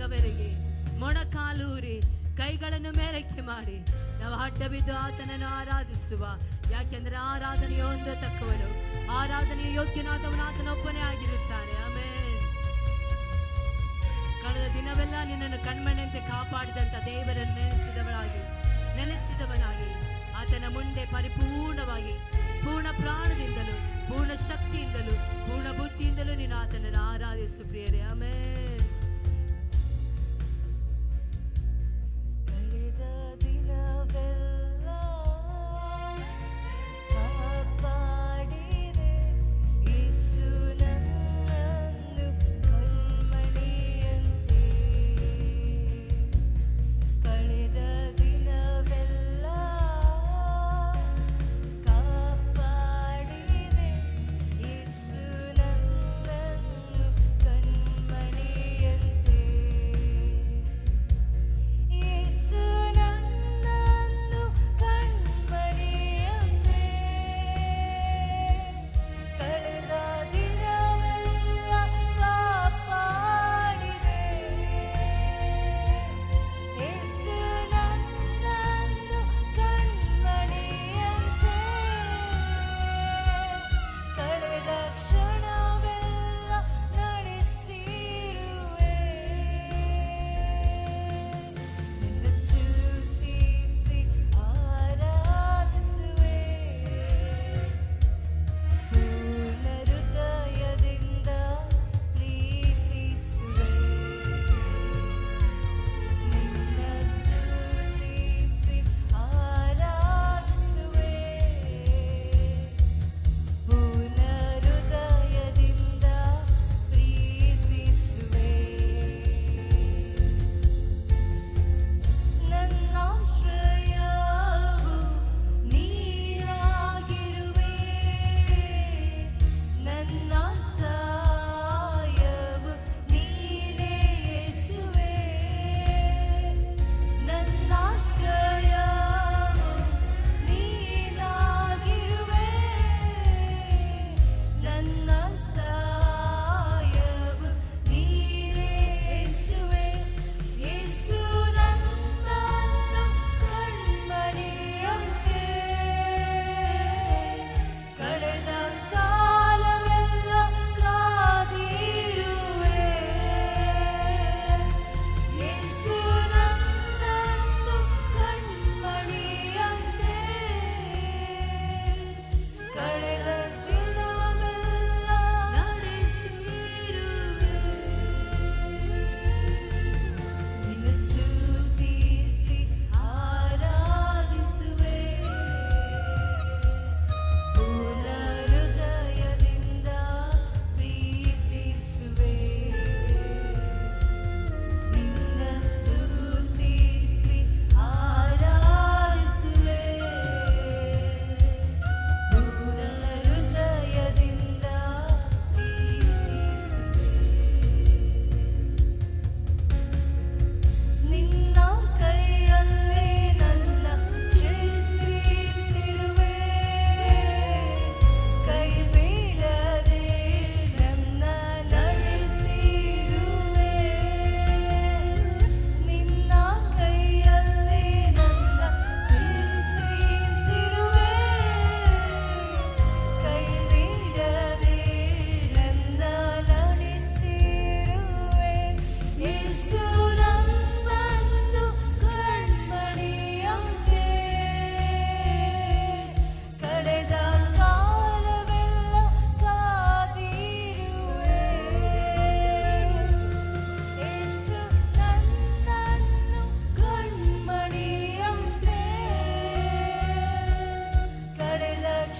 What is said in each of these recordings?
ಪರ್ಯಂತರವರೆಗೆ ಮೊಣಕಾಲೂರಿ ಕೈಗಳನ್ನು ಮೇಲಕ್ಕೆ ಮಾಡಿ. ನಾವು ಅಡ್ಡ ಬಿದ್ದು ಆತನನ್ನು ಆರಾಧಿಸುವ. ಯಾಕೆಂದ್ರೆ ಆರಾಧನೆಯ ಒಂದು ತಕ್ಕವನು. ಆರಾಧನೆಯ ಯೋಗ್ಯನಾದವನು, ಆತನೊಬ್ಬನೇ ಆಗಿರುತ್ತಾನೆ. ಆಮೇಲೆ ಕಳೆದ ದಿನವೆಲ್ಲ ನಿನ್ನನ್ನು ಕಣ್ಮಣ್ಣಂತೆ ಕಾಪಾಡಿದಂತ ದೇವರನ್ನು ನೆನೆಸಿದವಳಾಗಿ ನೆನೆಸಿದವನಾಗಿ ಆತನ ಮುಂದೆ ಪರಿಪೂರ್ಣವಾಗಿ, ಪೂರ್ಣ ಪ್ರಾಣದಿಂದಲೂ, ಪೂರ್ಣ ಶಕ್ತಿಯಿಂದಲೂ, ಪೂರ್ಣ ಬುದ್ಧಿಯಿಂದಲೂ ನೀನು ಆತನನ್ನು ಆರಾಧಿಸು ಪ್ರಿಯರೇ. ಆಮೇಲೆ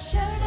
shirt.